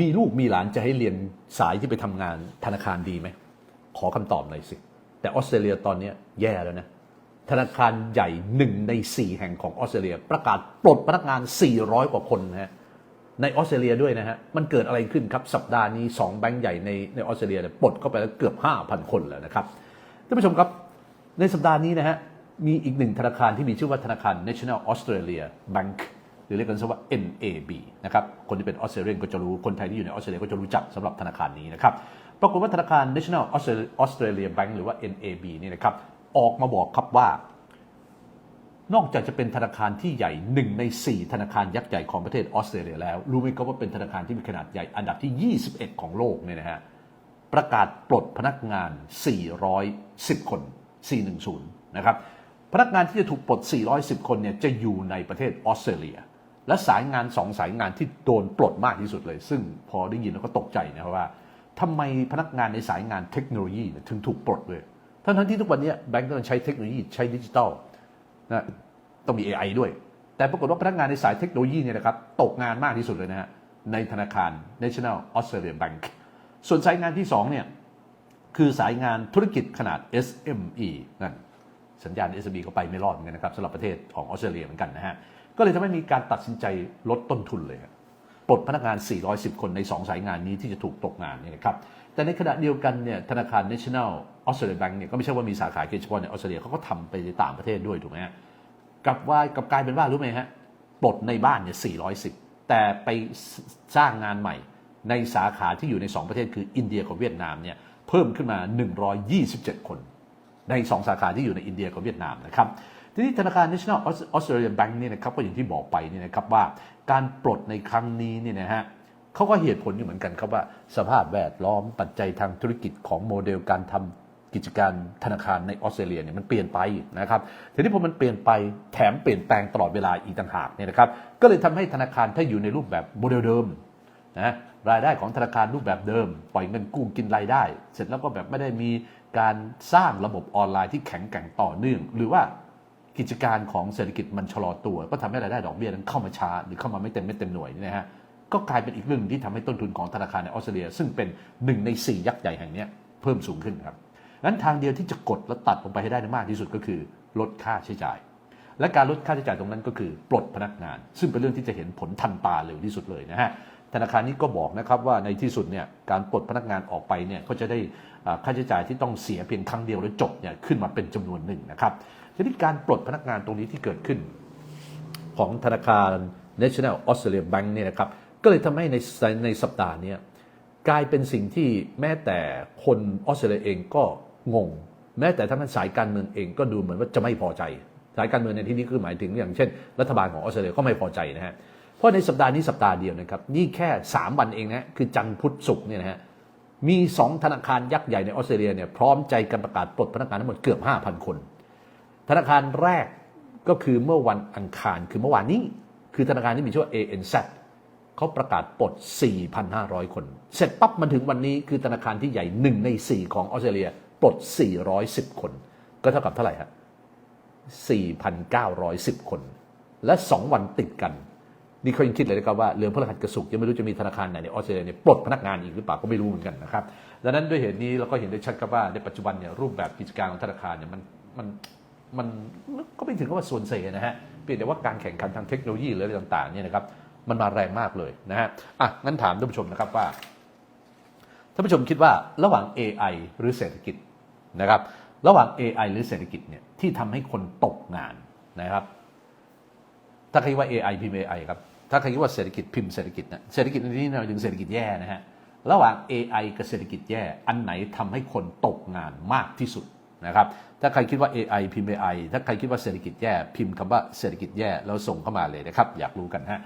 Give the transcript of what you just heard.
มีลูกมีหลานจะให้เรียนสายที่ไปทำงานธนาคารดีไหม ขอคำตอบหน่อยสิ แต่ออสเตรเลียตอนนี้แย่แล้วนะ ธนาคารใหญ่หนึ่งใน 4 แห่งของออสเตรเลีย ประกาศปลดพนักงาน 400 กว่าคนนะฮะในออสเตรเลียด้วยนะฮะ มันเกิดอะไรขึ้นครับ สัปดาห์นี้ 2 แบงก์ใหญ่ในในออสเตรเลียเนี่ยปลดเข้าไปแล้วเกือบ 5,000 คนแล้วนะครับท่านผู้ชมครับในสัปดาห์นี้นะฮะมีอีกหนึ่งธนาคารที่มีชื่อว่าธนาคาร National Australia Bank รือเรียกกันซะว่า NAB นะครับคนที่เป็นออสเตรเลียนก็จะรู้คนไทยที่อยู่ในออสเตรเลียก็จะรู้จักสำหรับธนาคารนี้นะครับปรากฏว่าธนาคาร National Australia Bank หรือว่า NAB นี่นะครับออกมาบอกครับว่า นอกจากจะเป็นธนาคารที่ใหญ่หนึ่งใน 4 ธนาคารยักษ์ใหญ่ของประเทศออสเตรเลียแล้ว รู้ไหมครับว่าเป็นธนาคารที่มีขนาดใหญ่อันดับที่ 21 ของโลกเนี่ยนะฮะประกาศปลดพนักงาน 410 คน 410 นะครับพนักงานที่จะถูกปลด 410 คนเนี่ยจะอยู่ในประเทศออสเตรเลีย และสายงานสองสายงานที่โดนปลดมากที่สุดเลย ซึ่งพอได้ยินแล้วก็ตกใจนะครับว่าทำไมพนักงานในสายงานเทคโนโลยีถึงถูกปลดเลยทั้งๆที่ทุกวันนี้แบงก์ต้องใช้เทคโนโลยีใช้ดิจิทัลนะต้องมี AI ด้วย แต่ปรากฏว่าพนักงานในสายเทคโนโลยีเนี่ยนะครับตกงานมากที่สุดเลยนะฮะในธนาคาร National Australia Bank ส่วนสายงานที่2เนี่ยคือสายงานธุรกิจขนาด SME นั่นสัญญาณ SME ก็ไปไม่รอดเหมือนกันนะครับสำหรับประเทศของออสเตรเลียเหมือนกันนะฮะ ก็เลยทำให้มีการตัดสินใจลดต้นทุนเลยครับปลดพนักงาน 410 คนใน 2 สายงานนี้ที่จะถูกตกงานนี่นะครับแต่ในขณะเดียวกันเนี่ยธนาคาร National Australia Bank เนี่ยก็ไม่ใช่ว่ามีสาขาเฉพาะในออสเตรเลียเขาก็ทำไปในต่างประเทศด้วยถูกไหมฮะกับว่ากับกลายเป็นว่ารู้ไหมฮะปลดในบ้านเนี่ย 410 แต่ไปสร้างงานใหม่ในสาขาที่อยู่ใน 2 ประเทศคืออินเดียกับเวียดนามเนี่ยเพิ่มขึ้นมา 127 คน ใน 2 สาขาที่อยู่ในอินเดียกับเวียดนามนะครับ ทีนี้ธนาคาร National Australia Bank เนี่ยนะครับก็อย่างที่บอกไปเนี่ยนะครับว่าการปลดในครั้งนี้เนี่ยนะฮะเขาก็เหตุผลอยู่เหมือนกันครับว่า สภาพแวดล้อมปัจจัยทางธุรกิจของโมเดลการทำกิจการธนาคารในออสเตรเลียเนี่ยมันเปลี่ยนไปนะครับทีนี้พอมันเปลี่ยนไปแถมเปลี่ยนแปลงตลอดเวลาอีกต่างหากเนี่ยนะครับก็เลยทำให้ธนาคารถ้าอยู่ในรูปแบบโมเดลเดิมนะรายได้ของธนาคารรูปแบบเดิม ปล่อยเงินกู้กินรายได้ เสร็จแล้วก็แบบไม่ได้มีการสร้างระบบออนไลน์ที่แข็งแกร่งต่อเนื่อง หรือว่า กิจการของเศรษฐกิจมันชะลอตัว ก็ทำให้รายได้ดอกเบี้ยนั้นเข้ามาช้าหรือเข้ามาไม่เต็มไม่เต็มหน่วยนี่นะฮะก็กลายเป็นอีกเรื่องที่ทำให้ต้นทุนของธนาคารในออสเตรเลีย ซึ่งเป็นหนึ่งในสี่ยักษ์ใหญ่แห่งนี้เพิ่มสูงขึ้นครับงั้นทางเดียวที่จะกดและตัดลงไปให้ได้มากที่สุดก็คือ ลดค่าใช้จ่าย และการลดค่าใช้จ่ายตรงนั้นก็คือปลดพนักงาน ซึ่งเป็นเรื่องที่จะเห็นผลทันตาเร็วที่สุดเลยนะฮะธนาคารนี้ก็บอกนะครับว่าในที่สุดเนี่ยการปลดพนักงานออกไปเนี่ยก็จะได้ค่าใช้จ่ายที่ต้องเสียเพียงครั้งเดียวแล้วจบเนี่ยขึ้นมาเป็นจำนวนหนึ่งนะครับ ทีนี้การปลดพนักงานตรงนี้ที่เกิดขึ้น ของธนาคาร National Australia Bank เนี่ยนะครับก็เลยทำให้ในในสัปดาห์นี้กลายเป็นสิ่งที่แม้แต่คนออสเตรเลียเองก็งง แม้แต่ทั้งสายการเมืองเองก็ดูเหมือนว่าจะไม่พอใจ สายการเมืองในที่นี้คือหมายถึงอย่างเช่น รัฐบาลของออสเตรเลียก็ไม่พอใจนะฮะเพราะในสัปดาห์นี้สัปดาห์เดียวนะครับนี่แค่ 3 วันเองนะคือจันทร์พุธศุกร์เนี่ยนะฮะมี 2 ธนาคารยักษ์ใหญ่ในออสเตรเลียเนี่ยพร้อมใจกันประกาศปลดพนักงานทั้งหมดเกือบ 5,000 คน ธนาคารแรกก็คือเมื่อวันอังคารคือเมื่อวานนี้ คือธนาคารที่มีชื่อว่า ANZ เขาประกาศปลด 4,500 คน เสร็จปั๊บมันถึงวันนี้คือธนาคารที่ใหญ่หนึ่งใน 4 ของออสเตรเลียปลด 410 คน ก็เท่ากับเท่าไหร่ฮะ4,910 คน และ 2 วันติดกัน นี่เขายังคิดเลยนะครับว่าเรื่องพฤหัสกระสุกยังไม่รู้จะมีธนาคารไหนในออสเตรเลียเนี่ยปลดพนักงานอีกหรือเปล่าก็ไม่รู้เหมือนกันนะครับดังนั้นด้วยเหตุนี้เราก็เห็นได้ชัดครับว่าในปัจจุบันเนี่ยรูปแบบกิจการของธนาคารเนี่ยมันมัน มันก็ไม่ถึงกับว่าส่วนเสียนะฮะเพียงแต่ว่าการแข่งขันทางเทคโนโลยีหรืออะไรต่างๆเนี่ยนะครับมันมาแรงมากเลยนะฮะอะงั้นถามท่านผู้ชมนะครับว่าท่านผู้ชมคิดว่าระหว่าง AI หรือเศรษฐกิจนะครับ ระหว่าง AI หรือเศรษฐกิจเนี่ยที่ทำให้คนตกงานนะครับ ถ้าใครคิดว่า AI พิมพ์ AI ครับถ้าใครคิดว่าเศรษฐกิจพิมพ์เศรษฐกิจนะเศรษฐกิจในที่นี้เราถึงเศรษฐกิจแย่นะฮะระหว่าง AI กับเศรษฐกิจแย่ อันไหนทำให้คนตกงานมากที่สุด นะครับ ถ้าใครคิดว่า AI พิมพ์ AI ถ้าใครคิดว่าเศรษฐกิจแย่พิมพ์คำว่าเศรษฐกิจแย่แล้วส่งเข้ามาเลยนะครับ อยากรู้กันฮะ